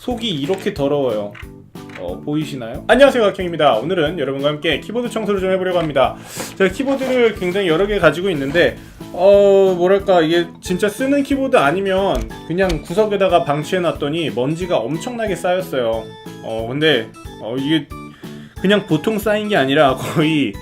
속이 이렇게 더러워요. 어, 보이시나요? 안녕하세요, 각형입니다. 오늘은 여러분과 함께 키보드 청소를 좀 해보려고 합니다. 제가 키보드를 굉장히 여러 개 가지고 있는데, 어, 뭐랄까, 이게 진짜 쓰는 키보드 아니면 그냥 구석에다가 방치해놨더니 먼지가 엄청나게 쌓였어요. 어, 근데, 어, 이게 그냥 보통 쌓인 게 아니라 거의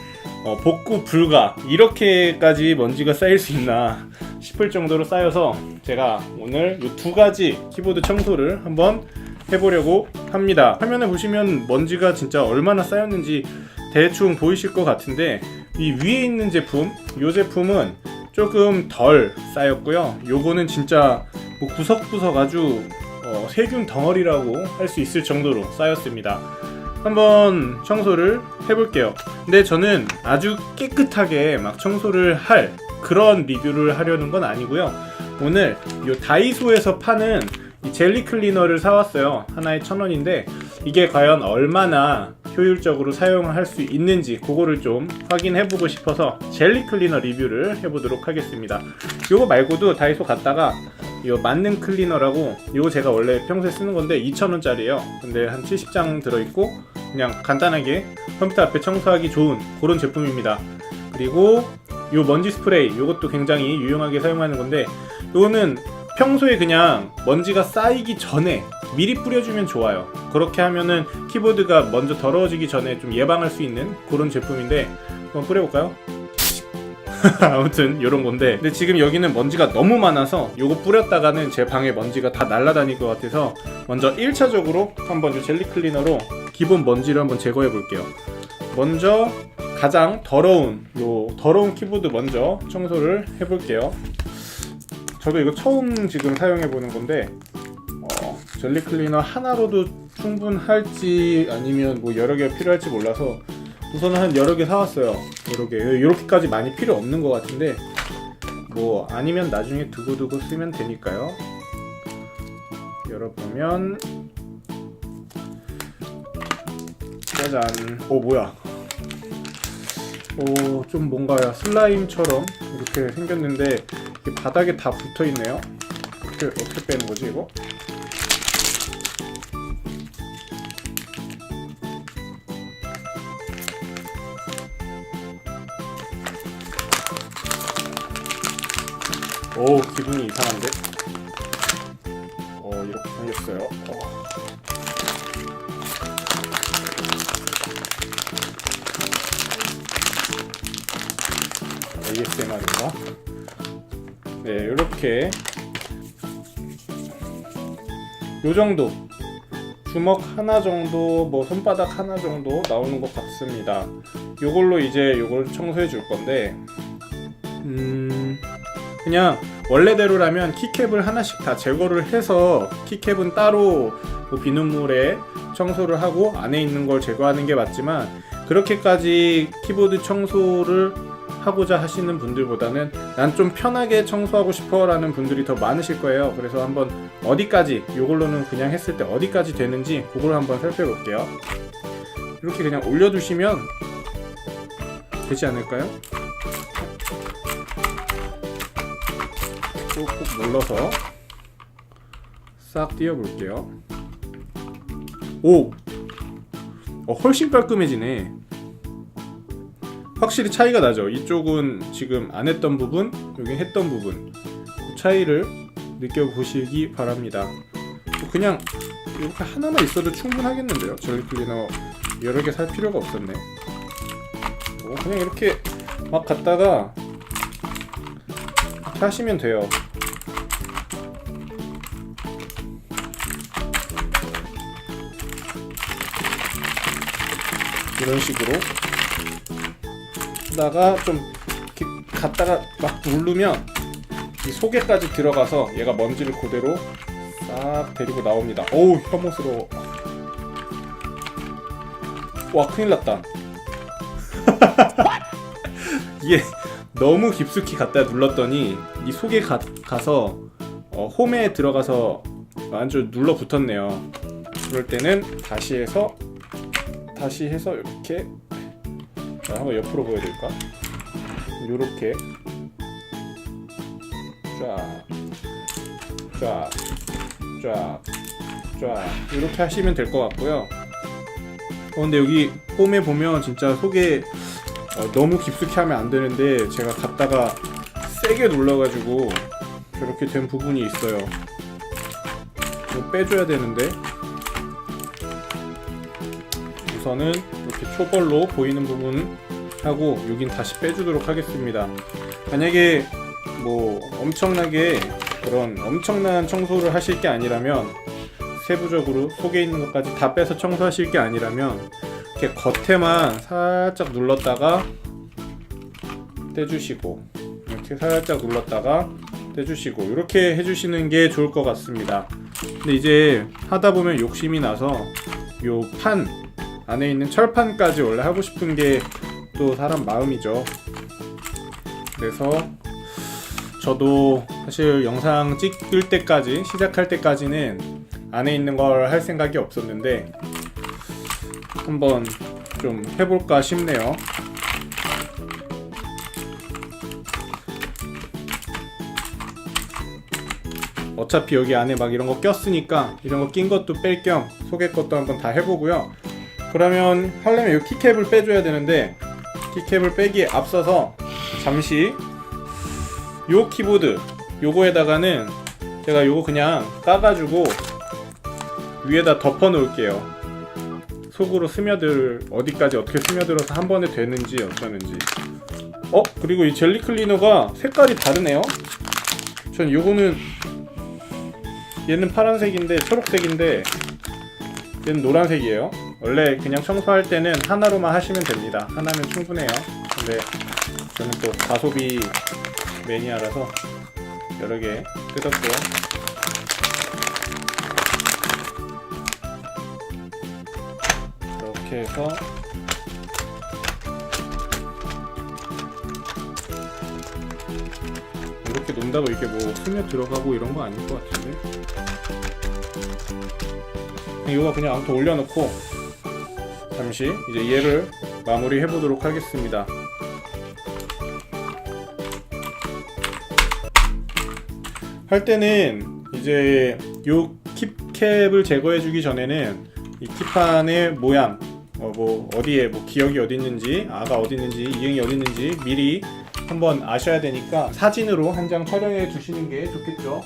어, 복구 불가 이렇게까지 먼지가 쌓일 수 있나 싶을 정도로 쌓여서 제가 오늘 이 두 가지 키보드 청소를 한번 해보려고 합니다. 화면에 보시면 먼지가 진짜 얼마나 쌓였는지 대충 보이실 것 같은데 이 위에 있는 제품, 이 제품은 조금 덜 쌓였고요. 요거는 진짜 뭐 구석구석 아주 어, 세균 덩어리라고 할 수 있을 정도로 쌓였습니다. 한번 청소를 해볼게요. 근데 저는 아주 깨끗하게 막 청소를 할 그런 리뷰를 하려는 건 아니고요. 오늘 이 다이소에서 파는 이 젤리 클리너를 사왔어요. 하나에 천 원인데 이게 과연 얼마나 효율적으로 사용을 할수 있는지 그거를 좀 확인해 보고 싶어서 젤리 클리너 리뷰를 해보도록 하겠습니다. 이거 말고도 다이소 갔다가 이 만능 클리너라고 이거 제가 원래 평소에 쓰는 건데 2,000원짜리예요. 근데 한 70장 들어있고 그냥 간단하게 컴퓨터 앞에 청소하기 좋은 그런 제품입니다. 그리고 이 먼지 스프레이 이것도 굉장히 유용하게 사용하는 건데 이거는 평소에 그냥 먼지가 쌓이기 전에 미리 뿌려주면 좋아요. 그렇게 하면은 키보드가 먼저 더러워지기 전에 좀 예방할 수 있는 그런 제품인데 한번 뿌려볼까요? 아무튼 이런 건데 근데 지금 여기는 먼지가 너무 많아서 요거 뿌렸다가는 제 방에 먼지가 다 날아다닐 것 같아서 먼저 1차적으로 한번 이 젤리 클리너로 기본 먼지를 한번 제거해 볼게요 먼저 가장 더러운 요 더러운 키보드 먼저 청소를 해 볼게요 저도 이거 처음 지금 사용해 보는 건데 어, 젤리 클리너 하나로도 충분할지 아니면 뭐 여러 개가 필요할지 몰라서 우선 한 여러 개 사왔어요. 여러 개. 이렇게까지 많이 필요 없는 것 같은데 뭐 아니면 나중에 두고두고 쓰면 되니까요. 열어보면 짜잔. 오 뭐야? 오 좀 뭔가 슬라임처럼 이렇게 생겼는데 바닥에 다 붙어 있네요. 어떻게 어떻게 빼는 거지 이거? 오 기분이 이상한데? 어 이렇게 생겼어요. 어. ASMR인가? 네 이렇게 요 정도 주먹 하나 정도 뭐 손바닥 하나 정도 나오는 것 같습니다. 요걸로 이제 요걸 청소해 줄 건데 음 그냥 원래대로라면 키캡을 하나씩 다 제거를 해서 키캡은 따로 뭐 비눗물에 청소를 하고 안에 있는 걸 제거하는 게 맞지만 그렇게까지 키보드 청소를 하고자 하시는 분들보다는 난 좀 편하게 청소하고 싶어 라는 분들이 더 많으실 거예요 그래서 한번 어디까지 이걸로는 그냥 했을 때 어디까지 되는지 그걸 한번 살펴볼게요 이렇게 그냥 올려두시면 되지 않을까요? 꾹꾹 눌러서 싹 띄워볼게요. 오! 어, 훨씬 깔끔해지네. 확실히 차이가 나죠. 이쪽은 지금 안 했던 부분, 여기 했던 부분. 그 차이를 느껴보시기 바랍니다. 뭐 그냥 이렇게 하나만 있어도 충분하겠는데요. 젤리 클리너 여러 개 살 필요가 없었네. 어, 그냥 이렇게 막 갖다가 이렇게 하시면 돼요. 이런 식으로 하다가 좀 갖다가 막 누르면 이 속에까지 들어가서 얘가 먼지를 그대로 싹 데리고 나옵니다. 어우 혐오스러워. 와 큰일 났다. 이게 너무 깊숙이 갖다 눌렀더니 이 속에 가, 가서 어, 홈에 들어가서 완전 눌러 붙었네요. 그럴 때는 다시 해서 다시 해서 이렇게 자, 한번 옆으로 보여드릴까? 요렇게 쫙, 쫙, 쫙, 좋아요. 이렇게 하시면 될 것 같고요. 어, 근데 여기 홈에 보면 진짜 속에 어, 너무 깊숙이 하면 안 되는데 제가 갔다가 세게 눌러가지고 이렇게 된 부분이 있어요. 빼줘야 되는데 우선은 초벌로 보이는 부분 하고 여긴 다시 빼주도록 하겠습니다. 만약에 뭐 엄청나게 그런 엄청난 청소를 하실 게 아니라면 세부적으로 속에 있는 것까지 다 빼서 청소하실 게 아니라면 이렇게 겉에만 살짝 눌렀다가 떼주시고 이렇게 살짝 눌렀다가 떼주시고 이렇게 해주시는 게 좋을 것 같습니다. 근데 이제 하다 보면 욕심이 나서 요판 안에 있는 철판까지 원래 하고 싶은 게 또 사람 마음이죠. 그래서 저도 사실 영상 찍을 때까지 시작할 때까지는 안에 있는 걸 할 생각이 없었는데 한번 좀 해볼까 싶네요. 어차피 여기 안에 막 이런 거 꼈으니까 이런 거 낀 것도 뺄겸 속에 것도 한번 다 해보고요. 그러면 하려면 이 키캡을 빼줘야 되는데 키캡을 빼기에 앞서서 잠시 요 키보드 요거에다가는 제가 요거 그냥 까가지고 위에다 덮어 놓을게요. 속으로 스며들 어디까지 어떻게 스며들어서 한 번에 되는지 어쩌는지. 어 그리고 이 젤리 클리너가 색깔이 다르네요. 전 요거는 얘는 파란색인데 초록색인데 얘는 노란색이에요. 원래 그냥 청소할 때는 하나로만 하시면 됩니다. 하나면 충분해요. 근데 저는 또 가소비 매니아라서 여러 개 뜯었고요. 이렇게 해서 이렇게 논다고 이게 뭐 스며 들어가고 이런 거 아닐 것 같은데 이거 그냥 아무튼 올려놓고 잠시 이제 얘를 마무리 해 보도록 하겠습니다 할 때는 이제 요 킵캡을 제거해 주기 전에는 이 킵판의 모양 어, 뭐 어디에 뭐 기억이 어디 있는지 아가 어디 있는지 이응이 어디 있는지 미리 한번 아셔야 되니까 사진으로 한 장 촬영해 주시는 게 좋겠죠.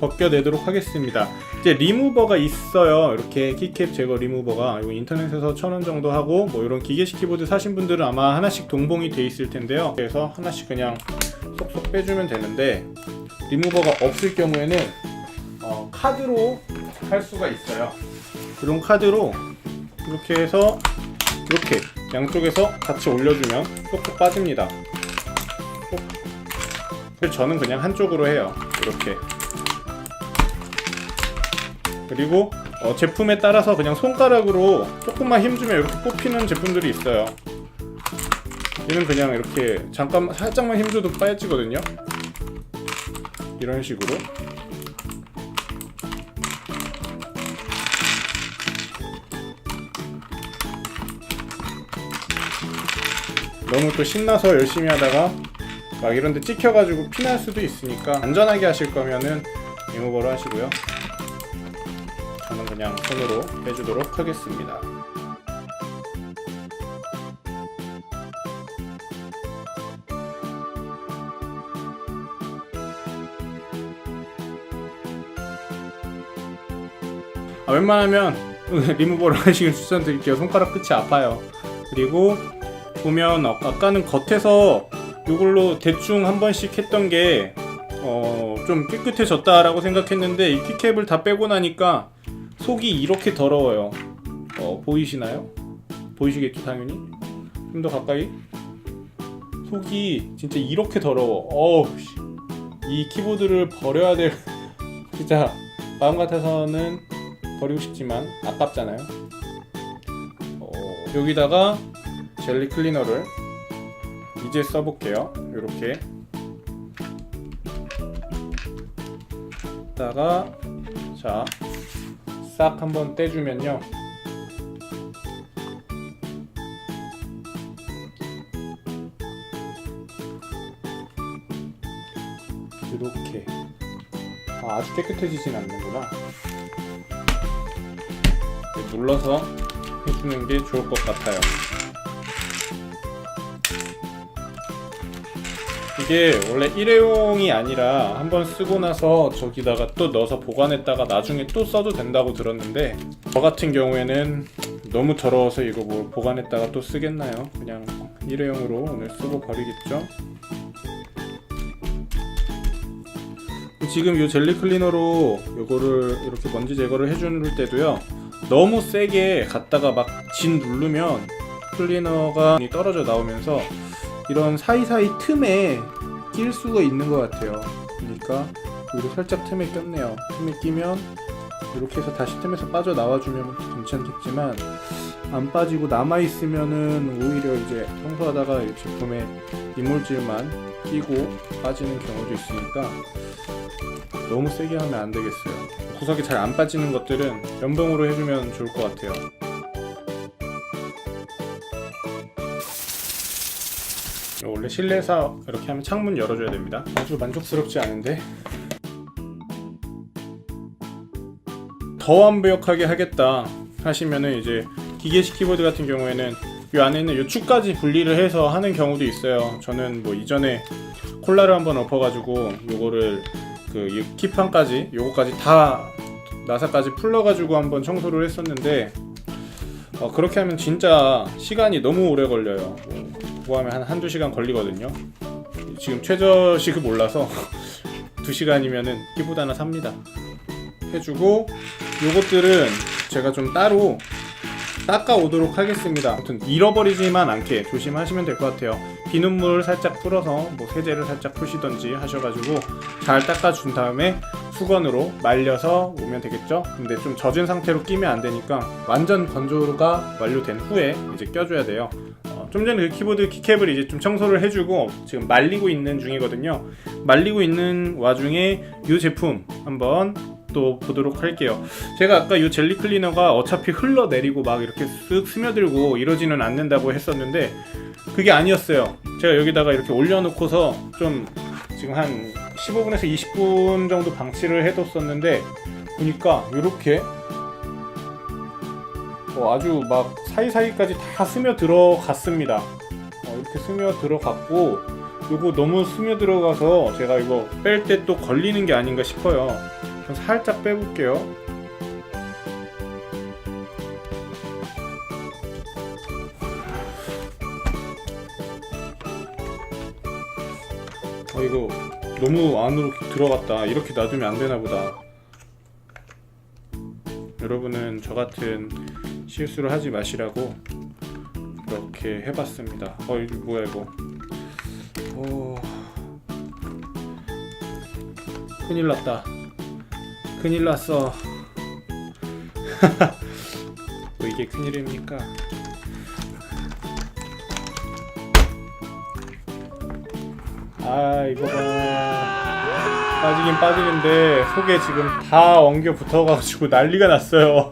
벗겨내도록 하겠습니다. 이제 리무버가 있어요. 이렇게 키캡 제거 리무버가 이거 인터넷에서 천 원 정도 하고 뭐 이런 기계식 키보드 사신 분들은 아마 하나씩 동봉이 돼 있을 텐데요. 그래서 하나씩 그냥 쏙쏙 빼주면 되는데 리무버가 없을 경우에는 어, 카드로 할 수가 있어요. 그런 카드로 이렇게 해서 이렇게 양쪽에서 같이 올려주면 쏙쏙 빠집니다. 저는 그냥 한쪽으로 해요. 이렇게. 그리고 어, 제품에 따라서 그냥 손가락으로 조금만 힘주면 이렇게 뽑히는 제품들이 있어요. 얘는 그냥 이렇게 잠깐 살짝만 힘줘도 빠지거든요. 이런 식으로. 너무 또 신나서 열심히 하다가 막 이런데 찍혀가지고 피날 수도 있으니까 안전하게 하실 거면은 리무버로 하시고요. 그냥 손으로 해주도록 하겠습니다. 아, 웬만하면 리무버를 하시길 추천드릴게요. 손가락 끝이 아파요. 그리고 보면 어, 아까는 겉에서 이걸로 대충 한 번씩 했던 게 어, 좀 깨끗해졌다라고 생각했는데 이 키캡을 다 빼고 나니까 속이 이렇게 더러워요. 어, 보이시나요? 보이시겠죠, 당연히? 좀 더 가까이? 속이 진짜 이렇게 더러워. 어우, 씨. 이 키보드를 버려야 될, 진짜, 마음 같아서는 버리고 싶지만, 아깝잖아요. 어, 여기다가 젤리 클리너를 이제 써볼게요. 이렇게. 자, 싹 한번 떼주면요. 이렇게 아, 아주 깨끗해지진 않는구나. 눌러서 해주는 게 좋을 것 같아요. 이게 원래 일회용이 아니라 한번 쓰고 나서 저기다가 또 넣어서 보관했다가 나중에 또 써도 된다고 들었는데 저 같은 경우에는 너무 더러워서 이거 뭐 보관했다가 또 쓰겠나요? 그냥 일회용으로 오늘 쓰고 버리겠죠? 지금 이 젤리 클리너로 요거를 이렇게 먼지 제거를 해주는 때도요 너무 세게 갖다가 막 진 누르면 클리너가 떨어져 나오면서 이런 사이사이 틈에 낄 수가 있는 것 같아요 그러니까 여기 살짝 틈에 꼈네요 틈에 끼면 이렇게 해서 다시 틈에서 빠져 나와주면 괜찮겠지만 안 빠지고 남아 있으면은 오히려 이제 청소하다가 이 제품에 이물질만 끼고 빠지는 경우도 있으니까 너무 세게 하면 안 되겠어요. 구석이 잘 안 빠지는 것들은 면봉으로 해주면 좋을 것 같아요. 원래 실내에서 이렇게 하면 창문 열어줘야 됩니다. 아주 만족스럽지 않은데 더 완벽하게 하겠다 하시면은 이제 기계식 키보드 같은 경우에는 이 안에 있는 이 축까지 분리를 해서 하는 경우도 있어요. 저는 뭐 이전에 콜라를 한번 엎어가지고 요거를 그이 키판까지 요거까지 다 나사까지 풀러가지고 한번 청소를 했었는데 어, 그렇게 하면 진짜 시간이 너무 오래 걸려요. 뭐, 그거 하면 한 한두 시간 걸리거든요. 지금 최저 시급 올라서 두 시간이면은 키보드 하나 삽니다. 해주고 요것들은 제가 좀 따로 닦아 오도록 하겠습니다. 아무튼 잃어버리지만 않게 조심하시면 될 것 같아요. 비눗물 살짝 풀어서 뭐 세제를 살짝 푸시던지 하셔가지고 잘 닦아준 다음에 수건으로 말려서 오면 되겠죠. 근데 좀 젖은 상태로 끼면 안 되니까 완전 건조가 완료된 후에 이제 껴줘야 돼요. 어, 좀 전에 그 키보드 키캡을 이제 좀 청소를 해주고 지금 말리고 있는 중이거든요. 말리고 있는 와중에 이 제품 한번 또 보도록 할게요. 제가 아까 이 젤리 클리너가 어차피 흘러내리고 막 이렇게 쓱 스며들고 이러지는 않는다고 했었는데 그게 아니었어요. 제가 여기다가 이렇게 올려놓고서 좀 지금 한 15분에서 20분 정도 방치를 해뒀었는데 보니까 이렇게 어, 아주 막 사이사이까지 다 스며 들어갔습니다. 어, 이렇게 스며 들어갔고 이거 너무 스며 들어가서 제가 이거 뺄 때 또 걸리는 게 아닌가 싶어요. 그럼 살짝 빼볼게요. 너무 안으로 들어갔다. 이렇게 놔두면 안 되나 보다. 여러분은 저 같은 실수를 하지 마시라고 이렇게 해봤습니다. 어, 이거 뭐야 이거? 어... 큰일 났다. 큰일 났어. 뭐 이게 큰일입니까? 아 이거 봐 빠지긴 빠지는데 속에 지금 다 엉겨 붙어가지고 난리가 났어요.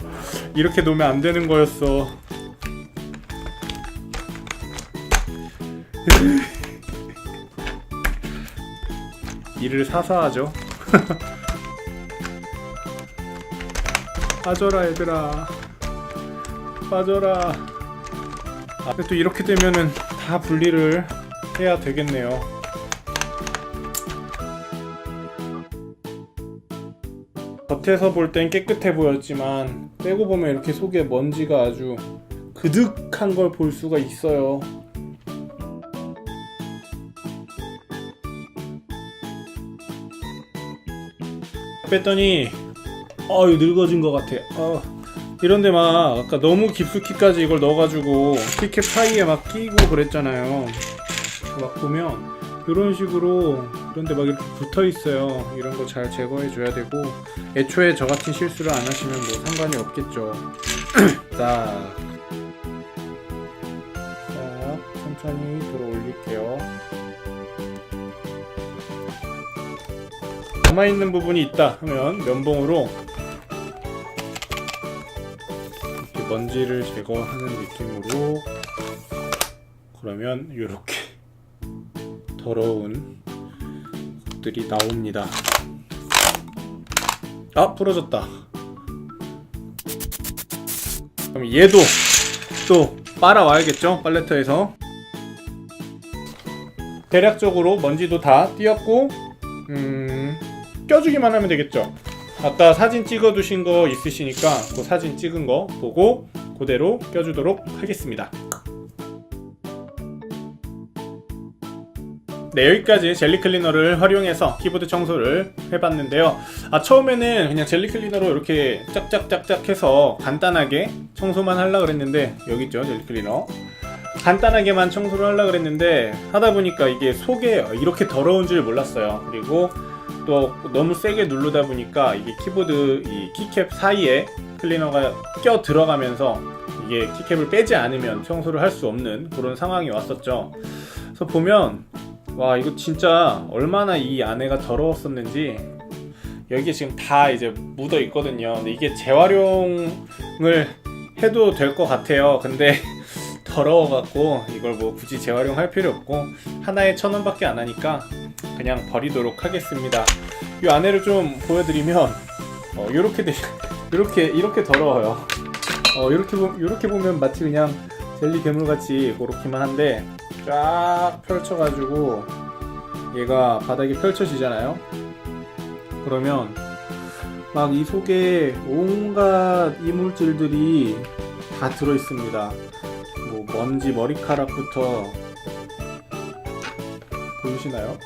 이렇게 놓으면 안 되는 거였어. 이를 사서 하죠. 빠져라 얘들아. 빠져라. 아, 또 이렇게 되면은 다 분리를 해야 되겠네요 겉에서 볼 땐 깨끗해 보였지만 떼고 보면 이렇게 속에 먼지가 아주 그득한 걸 볼 수가 있어요 뺐더니 어유 늙어진 것 같아. 어. 이런데 막 아까 너무 깊숙이까지 이걸 넣어가지고 키캡 사이에 막 끼고 그랬잖아요. 막 보면 이런 식으로 이런데 막 이렇게 붙어 있어요. 이런 거 잘 제거해 줘야 되고 애초에 저 같은 실수를 안 하시면 뭐 상관이 없겠죠. 자, 자 천천히 들어 올릴게요. 남아 있는 부분이 있다 하면 면봉으로 이렇게 먼지를 제거하는 느낌으로 그러면 이렇게 더러운 것들이 나옵니다. 아 부러졌다. 그럼 얘도 또 빨아와야겠죠? 팔레트에서. 대략적으로 먼지도 다 띄었고 음 껴주기만 하면 되겠죠? 아까 사진 찍어 두신 거 있으시니까 그 사진 찍은 거 보고 그대로 껴주도록 하겠습니다 네 여기까지 젤리 클리너를 활용해서 키보드 청소를 해봤는데요. 아 처음에는 그냥 젤리 클리너로 이렇게 짝짝짝짝 해서 간단하게 청소만 하려고 그랬는데 여기 있죠 젤리 클리너. 간단하게만 청소를 하려고 그랬는데 하다 보니까 이게 속에 이렇게 더러운 줄 몰랐어요. 그리고 또 너무 세게 누르다 보니까 이게 키보드 이 키캡 사이에 클리너가 껴 들어가면서 이게 키캡을 빼지 않으면 청소를 할 수 없는 그런 상황이 왔었죠. 그래서 보면 와 이거 진짜 얼마나 이 안에가 더러웠었는지 여기에 지금 다 이제 묻어 있거든요. 근데 이게 재활용을 해도 될 것 같아요. 근데 더러워갖고 이걸 뭐 굳이 재활용할 필요 없고 하나에 천 원밖에 안 하니까 그냥 버리도록 하겠습니다. 이 안에를 좀 보여드리면 어, 이렇게 돼 이렇게 이렇게 더러워요. 어, 이렇게 보 이렇게 보면 마치 그냥 젤리 괴물 같이 그렇기만 한데 쫙 펼쳐가지고 얘가 바닥에 펼쳐지잖아요. 그러면 막 이 속에 온갖 이물질들이 다 들어 있습니다. 뭐 먼지 머리카락부터 보이시나요?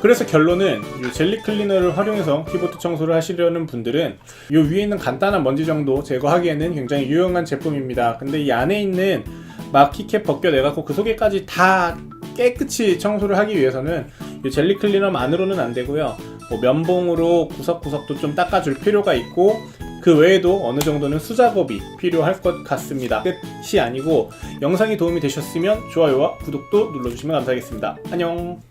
그래서 결론은 이 젤리 클리너를 활용해서 키보드 청소를 하시려는 분들은 이 위에 있는 간단한 먼지 정도 제거하기에는 굉장히 유용한 제품입니다. 근데 이 안에 있는 막 키캡 벗겨내갖고 그 속에까지 다 깨끗이 청소를 하기 위해서는 이 젤리 클리너만으로는 안 되고요. 뭐 면봉으로 구석구석도 좀 닦아줄 필요가 있고 그 외에도 어느 정도는 수작업이 필요할 것 같습니다. 끝이 아니고 영상이 도움이 되셨으면 좋아요와 구독도 눌러주시면 감사하겠습니다. 안녕.